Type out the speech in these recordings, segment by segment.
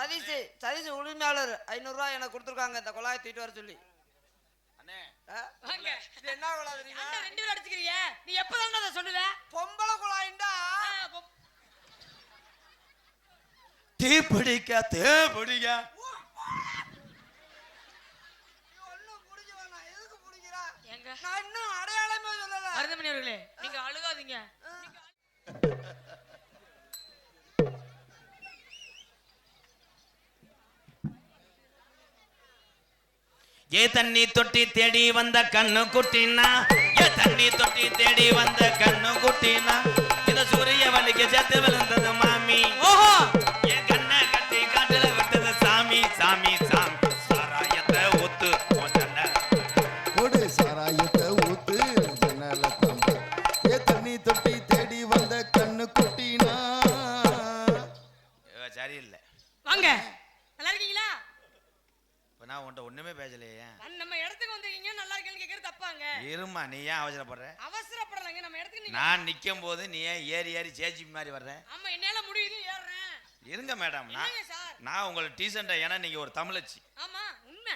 சதீஷ் சதீஷ் உரிமையாளர் ஐநூறுரூவா எனக்கு கொடுத்துருக்காங்க இந்த குழாயை தூக்கிட்டு வர சொல்லி. என்ன தெரியுமா? ரெண்டு பேரும் அடிச்சுக்கிறீங்க? நீ எப்பதான் அதை சொல்லுவ? பொம்பளை குழாயிண்டா தீ பிடிக்க தே பிடிக்க. நான் இன்னும் அடையாளமே சொல்லல. மருதமணி அவர்களே நீங்க அழுகாதீங்க. ஏ தண்ணி தொட்டி தேடி வந்த கண்ணு குட்டினா ஏ தண்ணி தொட்டி தேடி வந்த கண்ணு குட்டினா இந்த சூரிய வலிக்கு சேர்த்து விழுந்தது மாமி. ஓஹோ! ஏறி சேச்சி மாதிரி வர்ற ஆமா என்னால முடியுது ஏறுறேன். இருங்க மேடம் நான் நான் உங்களை டீசெண்டா ஏன்னா நீங்க ஒரு தமிழச்சி. ஆமா உண்மை.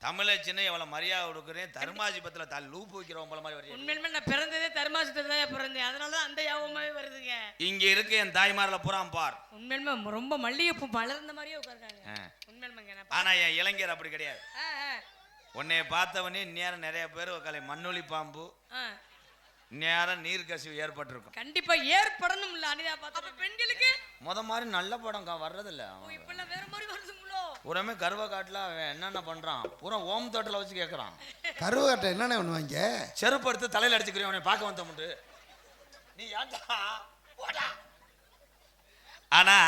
தமிழச்சின்னு எவ்வளவு மரியாதை கொடுக்குறேன். தர்மாஜிபத்துல தல் லூப் வைக்கிறவங்கள மாதிரி வரையும் உண்மையிலுமே நான் பிறந்ததே தர்மாசத்துல தான் பிறந்தேன். அதனால தான் அந்த யாபமாவே வருதுங்க. இங்க இருக்க என் தாய்மாரில் பூரா பார். உண்மையிலுமே ரொம்ப மல்லிகைப்பூ மலர்ந்த மாதிரியே உட்காருக்காங்க நான் ஆனா என் இளைஞர் அப்படி கிடையாது. உன்னைய பார்த்தவனே நேரம் நிறைய பேர் கலை மண்ணுளி பாம்பு. நேரம் நீர் கசிவு ஏற்பட்டிருக்கும். கண்டிப்பா ஏற்படணும் இல்ல அனிதா பார்த்தா பெண்களுக்கு? முத மாதிரி நல்ல படம் கா- வர்றதில்ல. ஓ, இப்பெல்லாம் வேற மாதிரி வருதுங்களோ பூராமே கருவ காட்டுல அவன் என்னென்ன பண்றான்? பூரா ஓம் தோட்டில் வச்சு கேட்கறான் கருவகட்டை என்னென்ன பண்ணுவாங்க? செருப்பு எடுத்து தலையில அடிச்சுக்கிறேன் உன்னை பார்க்க வந்த முண்டு. நீ போடா. ஆனா.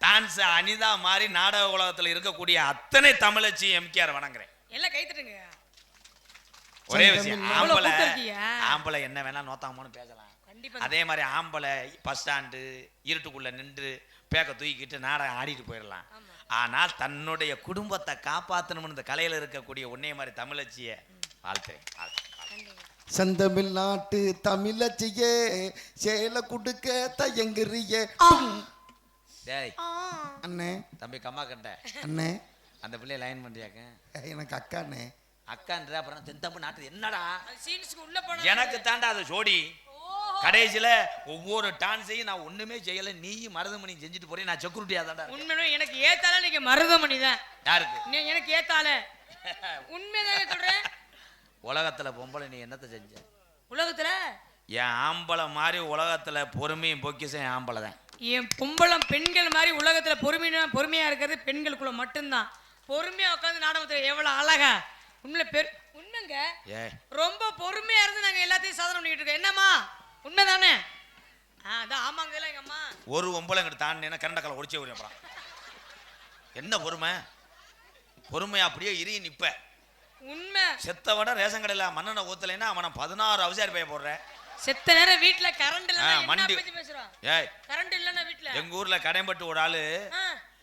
டான்ஸ் அனிதா மாதிரி நாடக உலகத்துல இருக்கக்கூடிய அத்தனை தமிழச்சி எம்கேஆர் வணங்குறேன். எல்லாம் கை தட்டுங்க. ஒரே விஷயம். ஆம்பளை? ஆம்பளை என்ன வேணா நோத்தாமனு பேசலாம். கண்டிப்பா. அதே மாதிரி ஆம்பளை பஸ் ஸ்டாண்டு இருட்டுக்குள்ள நின்று பேக்க தூக்கிட்டு நாடகம் ஆடிட்டு போயிடலாம். ஆனால் தன்னுடைய குடும்பத்தை காப்பாற்றணும்னு இந்த கலையில இருக்கக்கூடிய உன்னைய மாதிரி தமிழச்சிய வாழ்த்துறேன். செந்தமிழ் நாட்டு தமிழச்சியே சேலை குடுக்க தயங்குறிய. டேய் அண்ணே. தம்பி கம்மா கண்ட அண்ணே. அந்த பிள்ளைய லைன் பண்றியாக்க? எனக்கு அக்காண்ணே. அக்கான்ற அப்புறம் தென்தம்பு நாட்டு என்னடா? எனக்கு தாண்டா அது ஜோடி. கடைசியில ஒவ்வொரு டான்ஸையும் நான் ஒண்ணுமே செய்யல. நீயும் மருதமணி செஞ்சுட்டு போறேன் நான் செக்யூரிட்டியா தான்டா இருக்கேன். உண்மையிலுமே எனக்கு ஏத்தால நீங்க மருதமணி தான். யாருக்கு? நீ- எனக்கு ஏத்தால. உண்மைதாங்க சொல்றேன் உலகத்துல பொம்பளை நீ என்னத்த செஞ்ச? உலகத்துல? என் ஆம்பளை மாதிரி உலகத்துல பொறுமையும் பொக்கிசம் என் ஆம்பளை தான். என் பொம்பளம் பெண்கள் மாதிரி உலகத்துல பொறுமையா பொறுமையா இருக்கிறது பெண்களுக்குள்ள மட்டும்தான். பொறுமையா உட்காந்து நாடகத்துல எவ்வளவு அழகா உண்மை பெரு உண்மைங்க. ஏ. ரொம்ப பொறுமையா இருந்து நாங்க எல்லாத்தையும் சாதனை பண்ணிட்டு இருக்கோம். என்னம்மா? உண்மைதானே? ஆ, அதான் ஆமாங்க இல்ல எங்க அம்மா ஒரு ஒம்பளை எங்கிட்ட தாண்டினா கரண்டக்கால ஒடிச்சே விடுறேன் அப்புறம் என்ன பொறுமை? பொறுமையா அப்படியே இறுகி நிப்ப. உண்மை. செத்த விட ரேஷன் கடையில் மண்ணெண்ணை ஊத்தலைன்னா அவனை பதினாறு அவசாரி பைய போடுறேன். செத்த நேரம் வீட்ல கரண்ட் இல்ல மண்டி. ஏய். கரண்ட் இல்லன்னா வீட்ல. எங்க ஊர்ல கடையம்பட்டு ஒரு ஆளு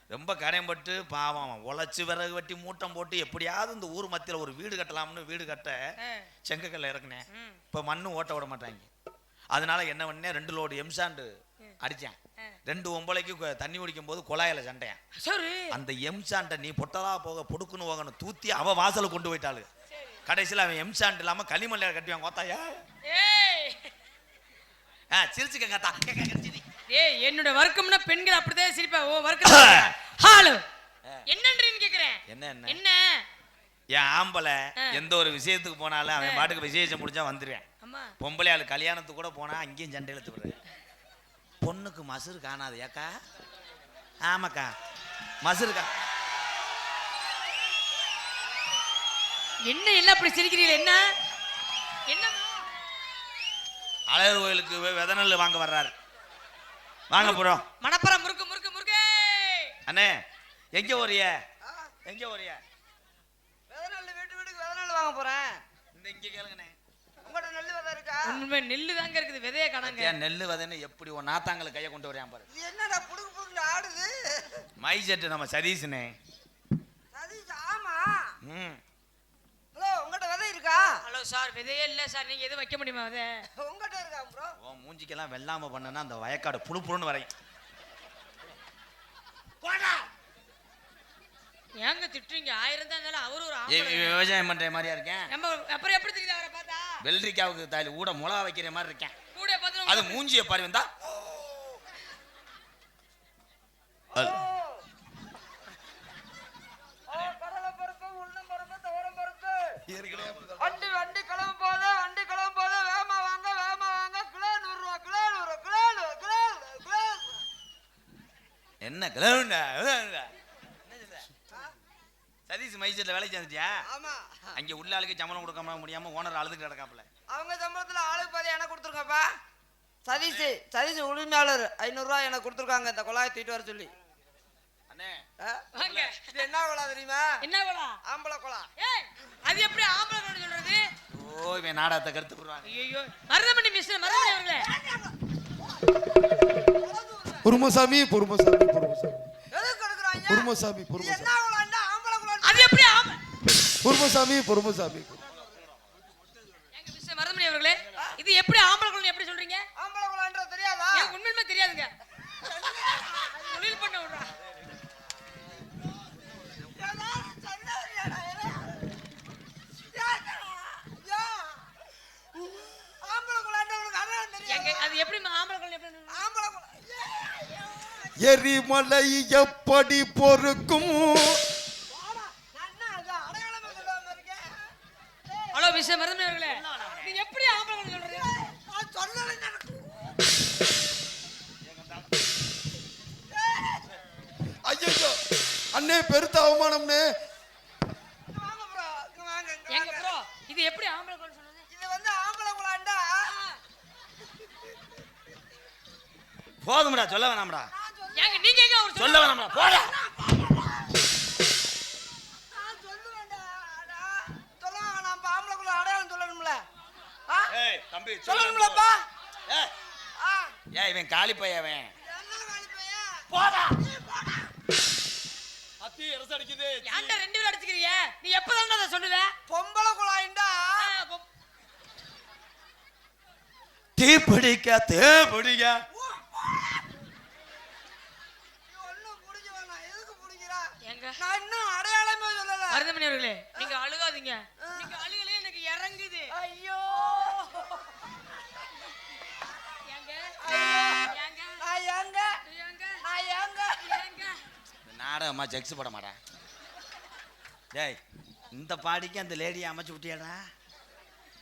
ரொம்ப கடையம்பட்டு பாவம் உழைச்சு விறகு வெட்டி மூட்டம் போட்டு எப்படியாவது இந்த ஊர் மத்தியில ஒரு வீடு கட்டலாம்னு வீடு கட்ட செங்கக்கல்ல இறக்குனேன். இப்போ மண்ணு ஓட்ட விட மாட்டாங்க. அதனால என்ன பண்ணேன் ரெண்டு லோடு எம்சாண்டு அடிச்சேன். ஆ. ரெண்டு ஒம்பளைக்கு தண்ணி குடிக்கும் போது குழாயில சண்டையன் சரி அந்த எம்சாண்டை நீ பொட்டலா போக பொடுக்குன்னு போகணும் தூத்தி அவ வாசலுக்கு கொண்டு போயிட்டாளு. கடைசியில் அவன் எம்சாண்ட் இல்லாம களிமல்ல கட்டுவான் கோத்தாயா? ஆ சிரிச்சுக்கங்க ஏய் என்னோட வர்க்கம்னா பெண்கள் அப்படிதான் சிரிப்பா. ஓ வர்க்கம் ஹாலோ. என்னன்றீன்னு கேக்குறேன்? என்ன என்ன? என்ன? என் ஆம்பளை. எந்த ஒரு விஷயத்துக்கு போனாலும் அவன் பாட்டுக்கு விசேஷம் முடிஞ்சா வந்துடுவேன் அம்மா. பொம்பளை ஆளு கல்யாணத்துக்கு கூட போனா அங்கேயும் சண்டை விடுறேன் பொண்ணுக்கு மசுறு காணாது ஏக்கா? ஆமாக்கா. மசுறு கா என்ன எல்லாம் அப்படி சிரிக்கிறீங்க என்ன? என்னம்மா? அழகர் கோயிலுக்கு வெ- வித நெல் வாங்க வர்றாரு. வாங்க போறோம். மணப்பரம் முறுக்கு முறுக்கு முறுக்கு. அண்ணே எங்க ஓரிய எங்க ஓரிய விதை நெல் வீட்டு வீட்டுக்கு விதை நெல் வாங்க போறேன். இந்த இங்க கேளுங்கண்ணே. உங்கள்கிட்ட நெல் விதை இருக்கா? உண்மை நெல்லு தாங்க இருக்குது விதைய காணாங்க. ஏன் நெல்லு வதன்னு எப்படி உன் நாத்தாங்களை கையை கொண்டு வரையான் பாரு. இது என்னடா புடுக்கு புடுக்கு ஆடுது? மை செட்டு நம்ம சதீஷ்னே. சதீஷ் ஆமா. ம். இருக்கா? ஹலோ சார் விதையே இல்ல சார். நீங்க எதுவும் வைக்க முடியுமா விதை? உங்கள்கிட்ட இருக்கா ப்ரோ உன் மூஞ்சிக்கெல்லாம் வெள்ளாம பண்ணனா அந்த வயக்காடு புழு புழுன்னு வரையும். ஏங்க திட்டுறீங்க? ஆயிரம் தான் இருந்தாலும் அவரு ஒரு ஆம்பளை. விவசாயம் பண்ற மாதிரியா இருக்கேன்? நம்ம அப்புறம் எப்படி தெரியுது அவரை பார்த்தா? வெள்ளரிக்காவுக்கு தாலி ஊட முளகா வைக்கிற மாதிரி இருக்கேன். கூட பார்த்து அது மூஞ்சிய பாரு வந்தா பருப்பு உளுந்தம் பருப்பு துவரம் பருப்பு வண்டி வண்டி கிளம்ப போது வண்டி கிளம்ப போது வேமா வாங்க வேமா வாங்க கிலோ நூறு ரூபா கிலோ நூறு கிலோ நூறு கிலோ நூறு, கிலோ நூறு. என்ன கிளவுண்டா? சதீஷ் மைசூர்ல வேலைக்கு சேர்ந்துட்டியா? ஆமா. அங்க உள்ள ஆளுக்கு சம்பளம் கொடுக்காம முடியாம ஓனர் அழுதுட்டு கிடக்காப்புல. அவங்க சம்பளத்துல ஆளுக்கு பாதி எனக்கு கொடுத்துருங்கப்பா சதீஷ் சதீஷ் உரிமையாளர். ஐநூறுரூவா எனக்கு கொடுத்துருக்காங்க. இந்த குழாயை தூக்கிட்டு வர சொல்லி. அண்ணே இது என்ன குழா தெரியுமா? என்ன குலா ஆம்பளை குழா. ஏய் அது எப்படி ஆம்பளை குலம்னு சொல்றது? ஓ இவன் நாடகத்தை கருத்து போடுவாங்க ஐயோ மருதமணி மிஸ் மருதமணி அவர்களே. பொறுமசாமி பொறுமசாமி பொறுமசாமி பொறுமசாமி பொறுமசாமி பொறுமசாமி பொறுமசாமி மருதமணி அவர்களே இது எப்படி ஆம்பளை குலம் எப்படி சொல்றீங்க? ஆம்பளை குழான்றது தெரியாதா? உண்மையுமே தெரியாதுங்க. தொழில் பண்ண விடுறா? அது எப்படி ஆம்பளை குலம் எப்படி? ஆம்பளை. எரிமலை எப்படி பொறுக்கும்? நான் இன்னும் அடையாளமே சொல்லல. மருதமணி அவர்களே நீங்க அழுகாதீங்க. நீங்க அழுகலே எனக்கு இறங்குது. ஐயோ. நாடகமா ஜெக்ஸ் போட மாட்டேன் டேய் இந்த பாடிக்கு அந்த லேடியை அமைச்சு விட்டியாடா?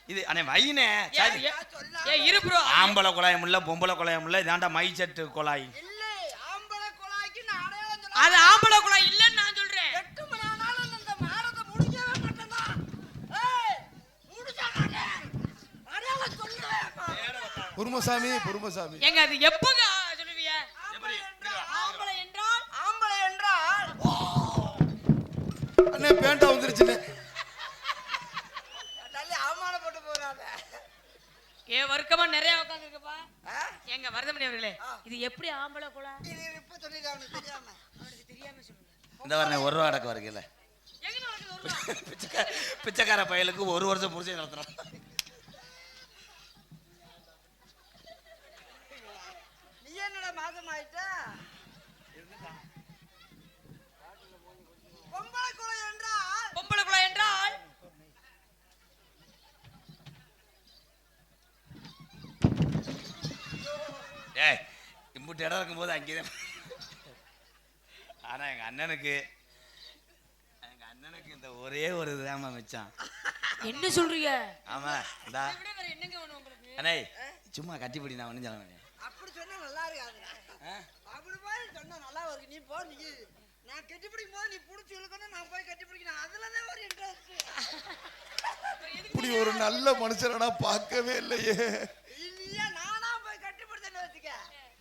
இது அண்ணே வைனே சரி ஏ- இரு ப்ரோ ஆம்பளை குழாயம் இல்ல பொம்பளை குழாயம் இல்ல இதாண்டா மை செட்டு குழாய். இல்லை, ஆம்பளை குழாய்க்கு நான் அடையாளம் சொல்ல- அது ஆம்பளை குலம் இல்லன்னு நான் சொல்றேன். எட்டு மணி ஆனாலும் இந்த நாடகத்தை முடிக்கவே மாட்டேன்டா. ஏய், மாட்டேன். அடையாளம் சொல்லுவேன். பொறுமசாமி பொறுமசாமி. எங்க அது எப்பங்க சொல்லுவீங்க? ஆம்பளை என்றால் ஆம்பளை என்றால் ஆம்பளை என்றால் அண்ணே பேண்டா வந்துருச்சுண்ணே. வர்க்கமா நிறைய உட்காந்துருக்கப்பா எங்க மருதமணி அவர்களே இது எப்படி ஆம்பளை குலம் இது இப்ப அவனுக்கு தெரியாம. அவனுக்கு தெரியாம சொல்லுங்க. இந்த வரனே ஒரு ரூபா அடக்க வருகில்ல பிச்சைக்கார பயலுக்கு ஒரு வருஷம் புரிச்சு நடத்துறான். நீ என்னடா மாதம் ஆயிட்ட பொம்பளை குழை என்றால் பொம்பளை குலம் என்றால் ஏய் இம்புட்டு இடம் இருக்கும்போது அங்கேயே ஆனா எங்க அண்ணனுக்கு எங்க அண்ணனுக்கு இந்த ஒரே ஒரு இதுதாம்மா மிச்சம். என்ன சொல்றீங்க? ஆமா இந்தா. அண்ணே சும்மா கட்டிப்பிடி நான் ஒன்றும் சொல்ல மாட்டேன். அப்படி சொன்னா நல்லா இருக்காதுடா அப்படி போய் சொன்னா நல்லா இருக்கு நீ போ நீ. நான் கட்டி பிடிக்கும் போது நீ புடிச்சு இழுக்கணும் நான் போய் கட்டி பிடிக்கணும் அதுலதான் ஒரு இன்ட்ரெஸ்ட் இப்படி ஒரு நல்ல மனுஷனா பார்க்கவே இல்லையா நானா போய் கட்டி பிடிச்சேன்னு வச்சுக்க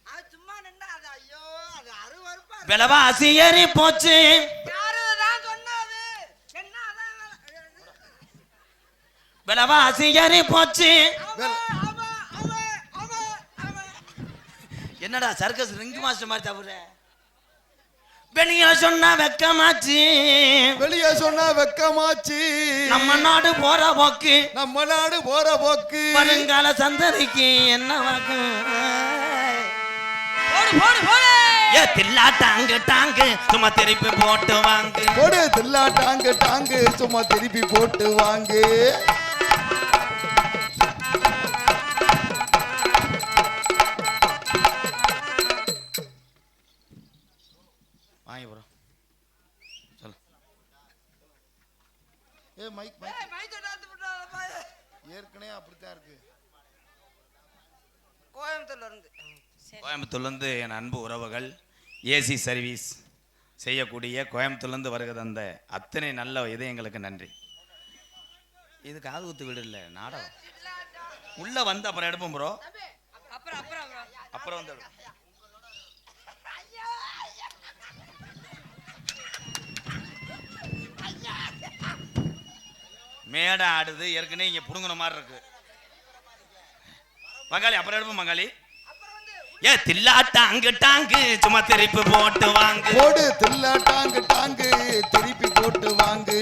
அது சும்மா நின்னா அது ஐயோ அது அருவருப்பா இருக்கு. விலவாசி ஏறி போச்சு. யாரு தான் சொன்னது? என்ன அதான் விலவாசி ஏறி போச்சு. என்னடா சர்க்கஸ் ரிங்கு மாஸ்டர் மாதிரி தவிர? வெளியே சொன்னா வெக்கமாச்சு. வெளியே சொன்னா வெக்கமாச்சு. நம்ம நாடு போற போக்கு. நம்ம நாடு போற போக்கு. வருங்கால சந்ததிக்கு என்ன வாக்கு? போடு போடு போடு. ஏ தில்லா டாங்கு டாங்கு சும்மா திருப்பி போட்டு வாங்கு. போடு தில்லா டாங்கு டாங்கு சும்மா திருப்பி போட்டு வாங்கு. வாங்கி சொல்லு. ஏ மைக். ஏற்கனவே அப்படித்தான் இருக்கு. கோயம்புத்தூர்ல இருந்து. கோயம்புத்தூர்லேருந்து என் அன்பு உறவுகள் ஏசி சர்வீஸ் செய்யக்கூடிய கோயம்புத்தூர்லேருந்து வருகை தந்த அத்தனை நல்ல இதயங்களுக்கு நன்றி. இது காது குத்து வீடு இல்லை நாடகம். உள்ள வந்து அப்புறம் எடுப்போம் ப்ரோ அப்புறம் அப்புறம் அப்புறம் வந்து மேடை ஆடுது ஏற்கனவே இங்கே பிடுங்கின மாதிரி இருக்கு. மங்காளி அப்புறம் எடுப்போம் மங்காளி. ஏ தில்லா டாங்கு டாங்கு சும்மா திருப்பி போட்டு வாங்கு. போடு தில்லா டாங்கு டாங்கு திருப்பி போட்டு வாங்கு.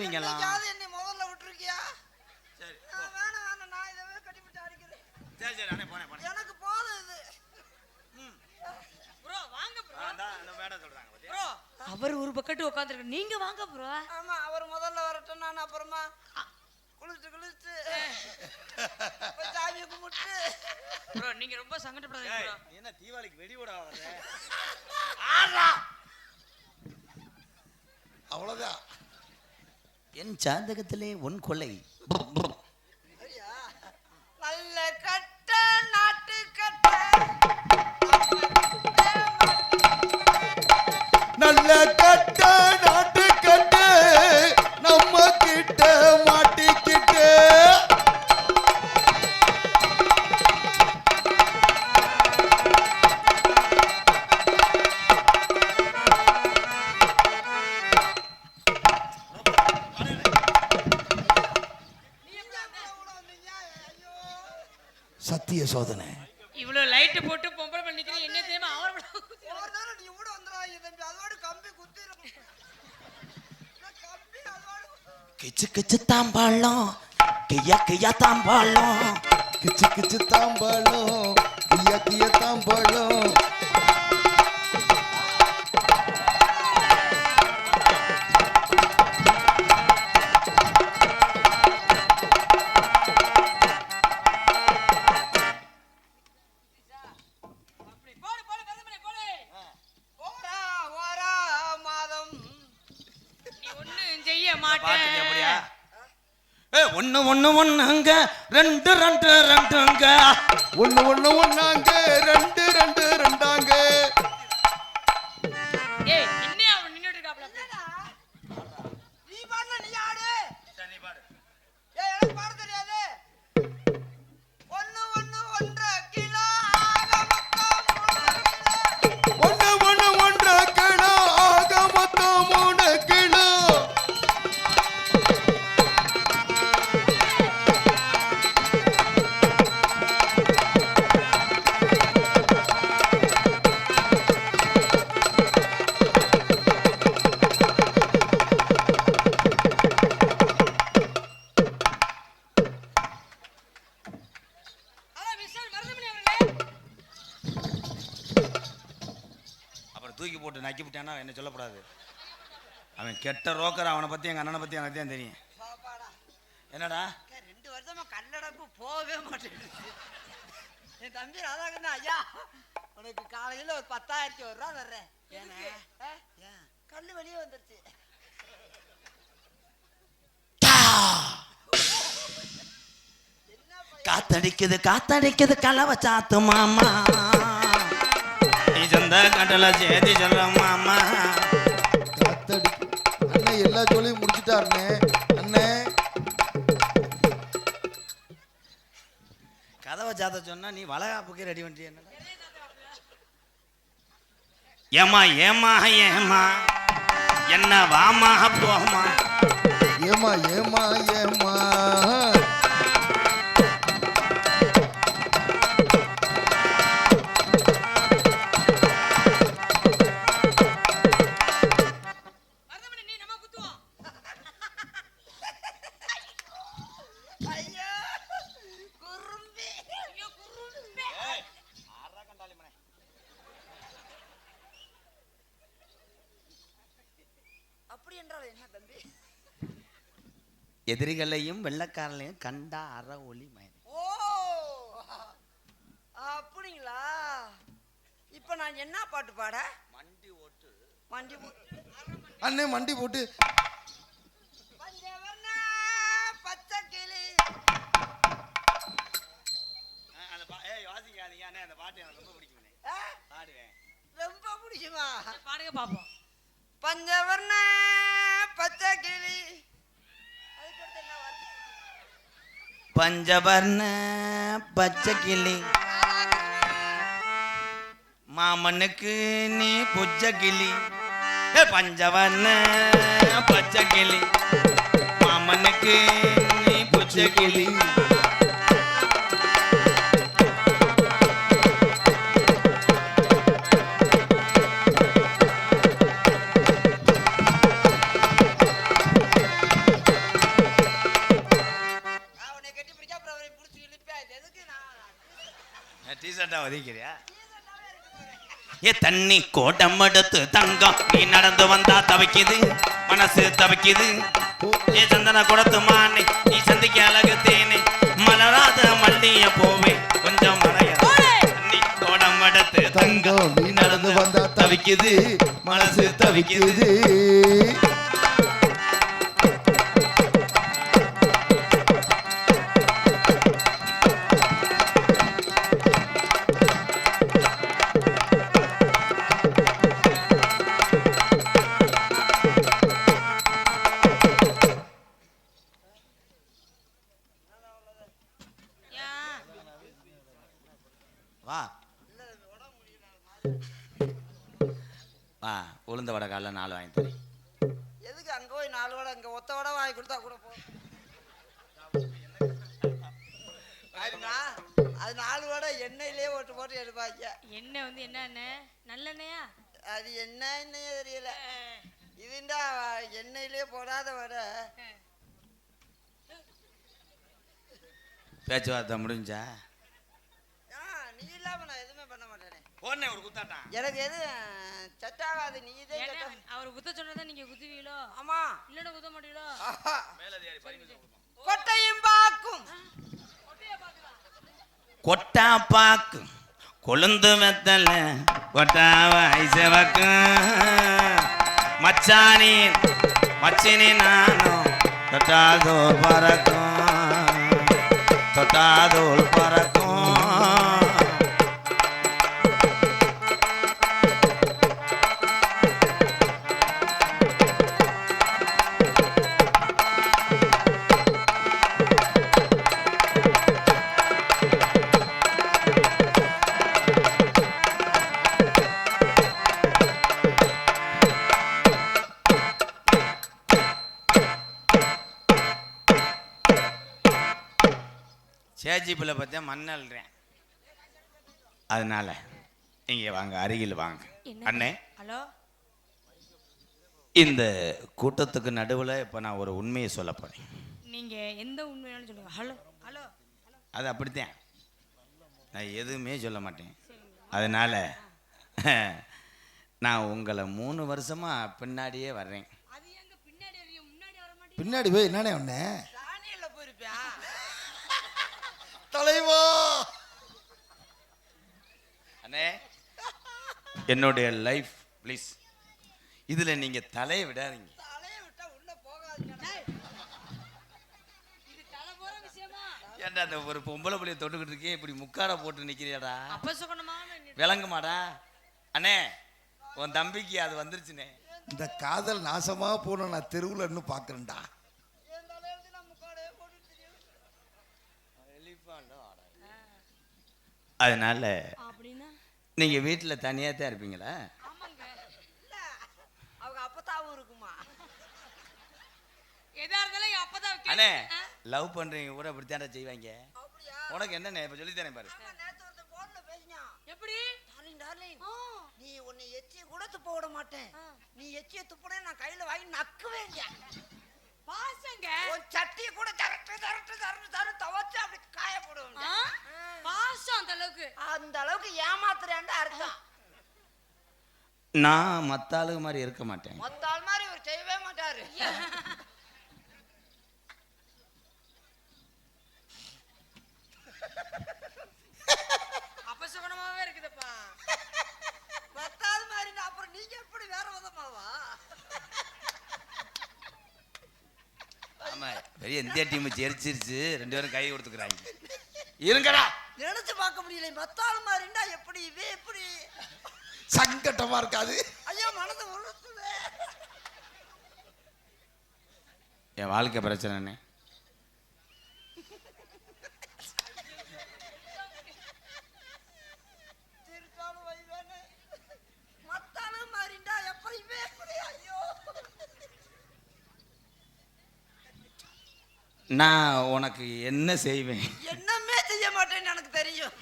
என்னைக்காவது என்னை முதல்ல விட்டுருக்கியா? சரி வேணாம் வேணாம். நான் இதவே கட்டி பிடிச்சி அடிக்கிறேன் சரி சரி அண்ணே போனேன் போனேன் எனக்கு போதும் இது. ப்ரோ வாங்க ப்ரோ. மேடம் சொல்றாங்க பாத்தியா? ப்ரோ. அவர் ஒரு பக்கத்து உட்காந்துருக்கு நீங்க வாங்க ப்ரோ. ஆமா அவர் முதல்ல வரட்டும். நான் அப்புறமா குளிச்சு குளிச்சு. சாமியை கும்பிட்டு. ப்ரோ நீங்க ரொம்ப சங்கடப்படாதீங்க ப்ரோ. என்ன தீபாவளிக்கு வெடி விட வர்ற? அவ்வளவுதான். என் ஜாதகத்திலே உன் கொலை. சத்திய சோதனை. இவ்வளவு லைட் போட்டு பொம்பளை பண்ணி நிக்கிறேன் என்ன தெரியுமா? அவர் ஒரு நேரம் நீ கூட வந்துடாதீங்க தம்பி அதோட கம்பி அதோட கிச்சு கிச்சு தாம்பாளம். கியா கியா தாம்பாளம். கிச்சு கிச்சு தாம்பாளம். ஒண்ணுங்க ரெண்டு ரெண்டு ரெண்டுங்க. ஒண்ணு ஒண்ணு ஒண்ணாங்க ராதாகண்ணா ஐயா உனக்கு காலையில ஒரு பத்தாயிரத்தி ஒரு ரூபா தர்றேன். ஏன்னா ஏன் கல்லு வெளியே வந்துருச்சு. காத்தடிக்குது காத்தடிக்குது கலவ சாத்து மாமா. நீ சொந்த கடலை சேதி சொல்ல மாமா. காத்தடி அண்ணன் எல்லா ஜோலியும் முடிச்சிட்டாருண்ணே கதவை சாத்த சொன்னா நீ வளகாப்புக்கு ரெடி பண்ணிட்டிய என்னடா? ஏமா ஏமா ஏமா என்ன வாமா போமா ஏமா ஏமா ஏமா எதிரிகளையும் வெள்ளக்காரலையும் கண்டா அற ஒளி மயன் ஓ அப்படிங்களா? இப்ப நான் என்ன பாட்டு பாட? மண்டி ஓட்டு. மண்டி அண்ணே மண்டி போட்டு. பஞ்சவர்ண பச்சை கிளி. அந்த பா ஏய் வாசிக்காதீங்க அண்ணே அந்த பாட்டு எனக்கு ரொம்ப பிடிக்கும்ண்ணே பாடுவேன். ரொம்ப பிடிக்குமா? பாடுங்க பாப்போம். பஞ்சவர்ண பச்சை கிளி அதுக்கடுத்து என்ன வருது பஞ்சவர்ண பச்சை கிளி மாமனுக்கு நீ புஜ கிளி பஞ்சவர்ண பச்சை கிளி மாமனுக்கு நீ புஜ கிளி ஒதுக்கிறியா ஏ தண்ணி கோடம் எடுத்து தங்கம். நீ நடந்து வந்தா தவிக்குது மனசு தவிக்குது. ஏ சந்தன குடத்து மானே நீ சந்திக்க அழகு தேனே. மலராத மல்லிய போவே கொஞ்சம் மலைய தண்ணி கோடம் எடுத்து தங்கம். நீ நடந்து வந்தா தவிக்குது மனசு தவிக்குது. நாலு வாங்கி தரேன். எதுக்கு அங்க போய் நாலு வடை அங்க ஒத்த வடை வாங்கி கொடுத்தா கூட போ. அது நாலு வடை எண்ணெயிலே ஓட்டு போட்டு எடுப்பாங்க. எண்ணெய் வந்து என்ன நல்லெண்ணெயா? அது என்ன எண்ணெயே தெரியல. இதுண்டா எண்ணெயிலே போடாத வடை. பேச்சுவார்த்தை முடிஞ்சா? ஆ நீ இல்லாம நான் எதுவுமே போனே ஒரு குத்தாட்டான் எனக்கு எது செட் ஆகாது நீ இதே அவர் குத்த சொன்னதான் நீங்க குத்துவீங்களோ? ஆமா. இல்லைன்னா குத்த மாட்டீங்களோ? ஆஹா. மேலதிகாரி பரிமிஷன் கொடுப்பான். கொட்டையும் பாக்கும். கொட்டா பாக்கு கொழுந்து வெத்தல கொட்டாவ ஐசவக்கும் மச்சானி மச்சினி நானும் தொட்டாதோல் பறக்கும். தொட்டாதோல் பறக்கும். சேஜிப்பில் பார்த்தா மண் அள்ளுறேன் அதனால இங்கே வாங்க அருகில் வாங்க. அண்ணே. ஹலோ? இந்த கூட்டத்துக்கு நடுவில் இப்போ நான் ஒரு உண்மையை சொல்ல போறேன். நீங்க எந்த உண்மையாலும் சொல்லுங்க. ஹலோ? ஹலோ? அது அப்படித்தான். நான் எதுவுமே சொல்ல மாட்டேன். அதனால நான் உங்களை மூணு வருஷமா பின்னாடியே வர்றேன். அது எங்க பின்னாடி வரையும் முன்னாடி வர மாட்டேங்குது பின்னாடி போய் என்னண்ணே போயிருப்பேன் தலைவா. அண்ணே என்னுடைய லைஃப் ப்ளீஸ் இதில் நீங்கள் தலையை விடாதீங்க. தலையை விட்டா உள்ள போகாதுங்க இது தலை போற விஷயமா? ஏன்டா அந்த ஒரு பொம்பளை புள்ளைய தொட்டுக்கிட்டு இருக்கே? இப்படி முக்காட போட்டு நிக்கிறியாடா? விளங்குமாடா? அண்ணே உன் தம்பிக்கு அது வந்துருச்சுனே இந்த காதல் நாசமா போன நான் தெருவுல இன்னும் பாக்குறேன்டா என் தலையெழுத்து நான் முக்காடே போட்டு தெரியும் அதனால அப்படின்னா? நீங்க வீட்டுல தனியா தான் இருப்பீங்களா? ஆமாங்க. இல்ல. அவங்க அப்பத்தாவும் இருக்குமா எதா இருந்தாலும் என் அப்பதான் கேட்டு- அண்ணே? லவ் பண்றீங்க கூட இப்படித்தான்டா செய்வாங்க? அப்படியா? உனக்கு என்னண்ணே இப்ப சொல்லித்தரேன் பாரு. எப்படி. நீ உன்னை எச்சிய கூட துப்ப விட மாட்டேன். நீ எச்சிய துப்புனே நான் கையில வாங்கி நக்குவே இல்லையா பாசங்க. சட்டியை கூட தரட்டு தரட்டு தரட்டு தரட்டு துவச்சு அப்படி காய போடுவோம்? பாசம் அந்த அளவுக்கு. அந்த அளவுக்கு ஏமாத்துறேன்னு அர்த்தம். நான் மத்த ஆளுங்க மாதிரி இருக்க மாட்டேன். மொத்த ஆள் மாதிரி இவர் செய்யவே மாட்டாரு. அப்ப சுகனமாவே இருக்குதுப்பா. மொத்த ஆள் மாதிரி அப்புறம் நீங்க எப்படி வேற விதமாவா ஆமா பெரிய இந்தியா டீம் ஜெரிச்சிருச்சு ரெண்டு பேரும் கை கொடுத்துக்கிறாங்க. இருங்கடா. நினைச்சு பார்க்க முடியல. மொத்த ஆள் மாதிரின்னா எப்படி? இது எப்படி? சங்கட்டமா இருக்காது. ஐயோ மனது உறுத்துவே என் வாழ்க்கை பிரச்சனைண்ணே திருச்சாலும் வைவேன்னு மொத்த ஆளு மாதிரிண்டா எப்படி இவன் எப்படி ஐயோ நான் உனக்கு என்ன செய்வேன்? என்னமே செய்ய மாட்டேன்னு எனக்கு தெரியும்.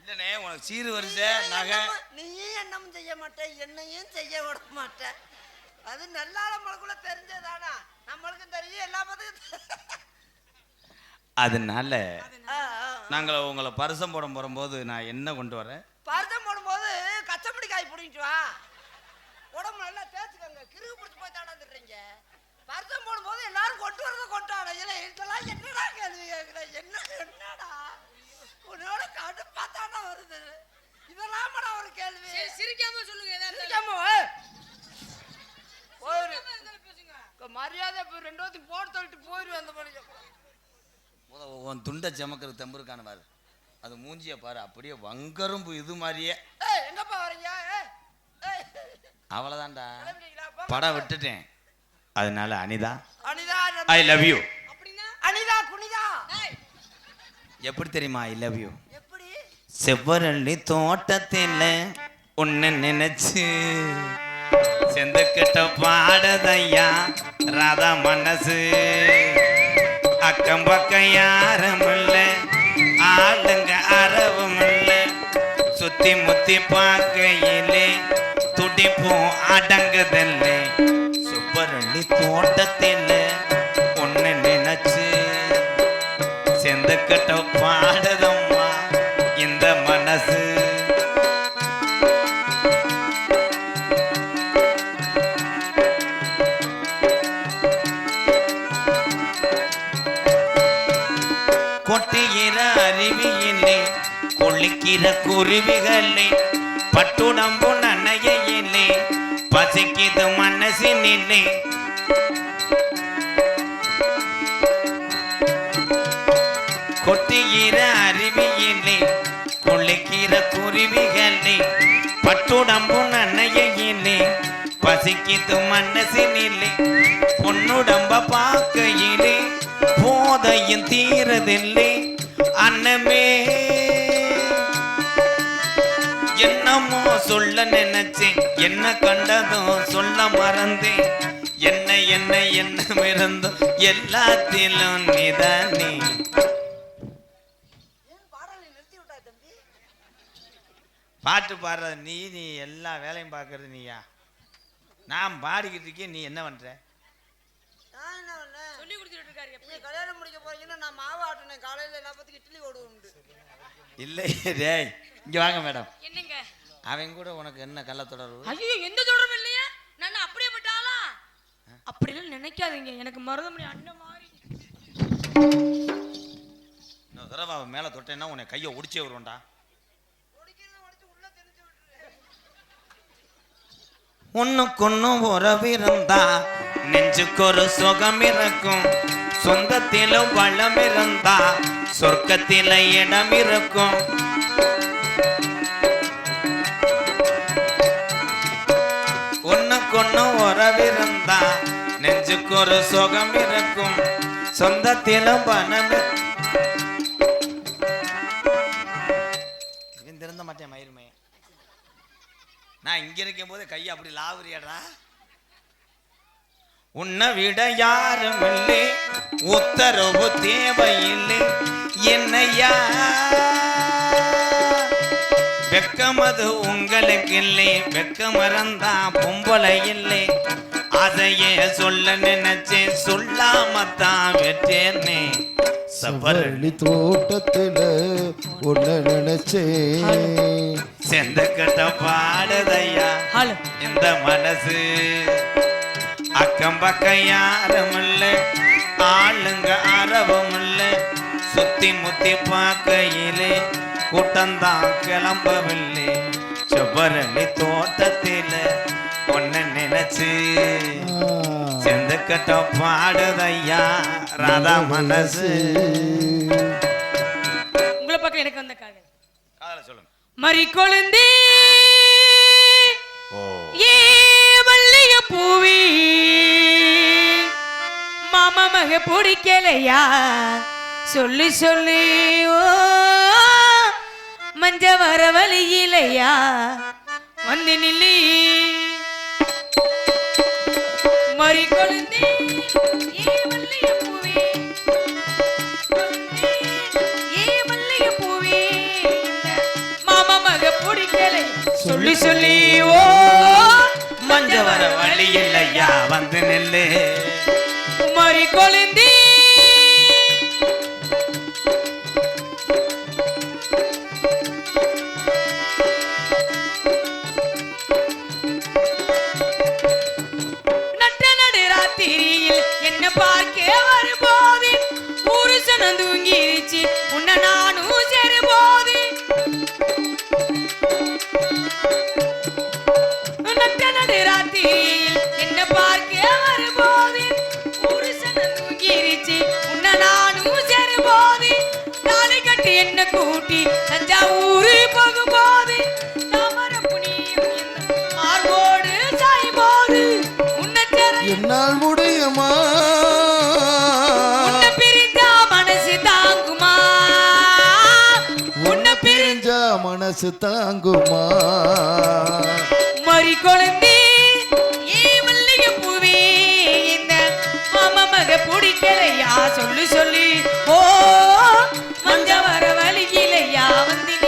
இல்லண்ணே உனக்கு சீர் வரிசை நகை. நீயும் என்னமும் செய்ய மாட்டேன் என்னையும் செய்ய விட மாட்டேன் அது நல்லா நம்மளுக்குள்ள தெரிஞ்சதானா? நம்மளுக்கும் தெரியும் எல்லா பத்தியும் அதனால நாங்கள் உங்களை பரிசம் போட போகும்போது நான் என்ன கொண்டு வரேன் பருத்தம் போடும்போது கச்சப்படி காய் பிடிங்கிட்டு வா. உடம்பு நல்லா தேய்ச்சிக்கோங்க. கிருகு பிடிச்சி போய் தாடாந்துடுறீங்க பருத்தம் போடும்போது எல்லாரும் கொண்டு வரத கொண்டு வாடா இல்லை இதெல்லாம் என்னடா கேள்வி கேட்குற? என்ன என்னடா? உன்னோட கடுப்பா தானே வருது. இதெல்லாம் ஒரு கேள்வி. சரி, சிரிக்காம சொல்லுங்க. சிரிக்காம பேசுங்க. மரியாதை இப்போ ரெண்டு வாரத்துக்கு போட்டு தள்ளிட்டு போயிரு அந்த மாதிரி முத உன் துண்டை செமக்கிற தெம்பு இருக்கான பாரு. அது மூஞ்சிய பாரு அப்படியே வங்கரும்பு இது மாதிரியே. எங்கப்பா வரீங்க அவ்வளோதான்டா. படம். விட்டுட்டேன். அதனால Anitha. Anitha I love you Anitha Kunitha. எப்படி தெரியுமா ஐ லவ் யூ எப்படி? செவ்வரளி தோட்டத்தில் உன்னை நினைச்சு செந்துக்கிட்ட பாடுதையா ராதா மனசு. அக்கம் பக்கம் யாரும் இல்ல ஆளுங்க அறவும் இல்ல சுத்தி முத்தி பார்க்கையிலே துடிப்பும் அடங்குதல்ல. சுப்பரளி தோட்டத்தில் ஒன்று நினைச்சு செந்தக்கட்ட பாடுதம்மா இந்த மனசு. கொட்டுகிற அருவியிலே கொள்ளிக்கிற குருவிகளே பட்டுடம்பு பசிக்குது மனசினிலே. கொட்டுகிற அருவியிலே குளிக்கிற குருவிகளே பட்டுடம்பு நனையிலே பசிக்குது மனசினிலே பொன்னுடம்ப பார்க்கையிலே போதையும் தீரதில்லை. என்னமோ சொல்ல நினைச்சேன். என்ன கண்டதும் சொல்ல மறந்தேன். என்ன என்ன என்ன இருந்தோம் எல்லாத்திலும் நிதானே. பாட்டு பாடுறது நீ நீ எல்லா வேலையும் பார்க்கறது நீயா? நான் பாடிக்கிட்டு இருக்கேன் நீ என்ன பண்ற? நான் என்ன பண்ணேன் சொல்லி கொடுத்துட்டு இருக்காரு எப்படி? நீங்க கல்யாணம் முடிக்க போறீங்கன்னா நான் மாவு ஆட்டினேன். காலையில எல்லா பத்துக்கு இட்லி ஓடு உண்டு இல்லை டேய். இங்க வாங்க மேடம். என்னங்க? அவன் கூட உனக்கு என்ன கள்ள தொடர்பு? ஐயோ எந்த தொடர்பும் இல்லையா? நான் அப்படியே விட்டாளா? அப்படிலாம் நினைக்காதீங்க. எனக்கு மருதமணி அண்ணன் மாதிரி. இன்னொரு தடவை அவன் மேலே தொட்டேன்னா உன்னை கையை ஒடிச்சே விட்டுரு ஒண்ணுக்கொன்னு உறவிருந்தா நெஞ்சுக்கு ஒரு சுகம் இருக்கும். சொந்தத்திலும் வளம் இருந்தா சொர்க்கத்தில இடம் இருக்கும். ஒண்ணுக்கொன்னு உறவிருந்தா நெஞ்சுக்கு ஒரு சுகம் இருக்கும் சொந்தத்திலும் பணம் இரு- இவன் திருந்த மாட்டேன் மயிருமே நான் இங்க இருக்கும் போது கையை அப்படி லாவுறியடா. உன்னை விட யாரும் இல்லை உத்தரவு தேவையில்லை. என்னையா வெக்கமது உங்களுக்கு இல்லை வெக்கம் மறந்தா பொம்பளை இல்லை அதையே சொல்ல நினைச்சேன் சொல்லாமத்தான் வெற்றேனே சபர். சபரளி தோட்டத்துல ஒன்ன நினைச்சேன் செந்த கட்ட பாடுதையா இந்த மனசு. அக்கம் பக்கம் யாரும் இல்ல ஆளுங்க அரவம் இல்ல சுத்தி முத்தி பார்க்கையிலே கூட்டம்தான் கிளம்பவில்லை. செவ்வரளி தோட்டத்தில ஒன்ன நினைச்சு செந்த கட்ட பாடுதையா? ராதா மனசு. உங்களை பக்கம் எனக்கு வந்த காதல். காதல சொல்லுங்க. மறி கொழுந்தே. ஓ. ஏ மல்லிகை பூவி. மாமா மக பிடிக்கலையா? சொல்லி சொல்லி ஓ. மஞ்ச வர வழியிலையா? வந்து நில்லி. மறி கொழுந்தே சொல்லி சொல்லி. ஓ மஞ்ச வர வழி இல்லையா வந்து நெல்லு. மறி கொழுந்தி தஞ்சாவூர் போகும்போது மார்போடு என்னால் முடியுமா? உன்னை பிரிஞ்சா மனசு தாங்குமா? உன்னை பிரி பிரிஞ்சா மனசு தாங்குமா? மறி கொழுந்தி மாமா பிடிக்கலையா? சொல்லு சொல்லி. ஓ மஞ்ச வர வழியிலையா? வந்து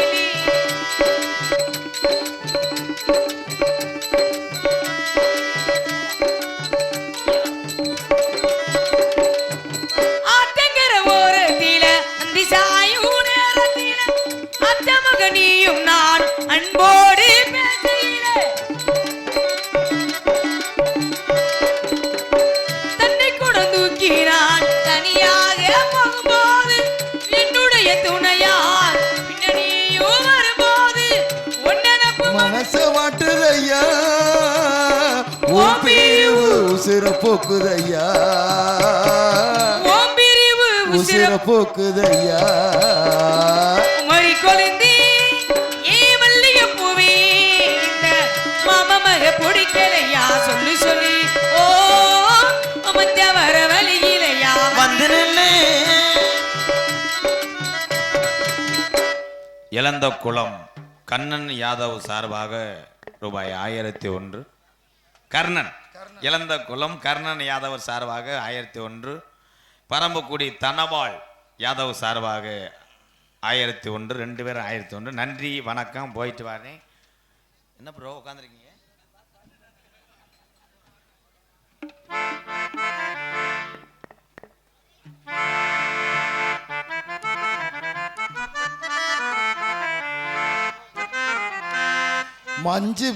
உசிர போக்குதையா பிரிவு உசிர போக்குதையா மறி ஏ மல்லிகை பூவே பிடிக்கலையா சொல்லு சொல்லி. ஓ மஞ்ச வர வழியிலையா. வந்து இளந்த குளம் கண்ணன் யாதவ் சார்பாக ரூபாய் ஆயிரத்தி ஒன்று. கர்ணன். இளந்த குளம் கர்ணன் யாதவ் சார்பாக ஆயிரத்தி ஒன்று. பரம்பக்குடி தனபால் யாதவ் சார்பாக ஆயிரத்தி ஒன்று. ரெண்டு பேரும் ஆயிரத்தி ஒன்று. நன்றி வணக்கம். போயிட்டு வரேன் என்ன ப்ரோ உட்காந்துருக்கீங்க மஞ்சு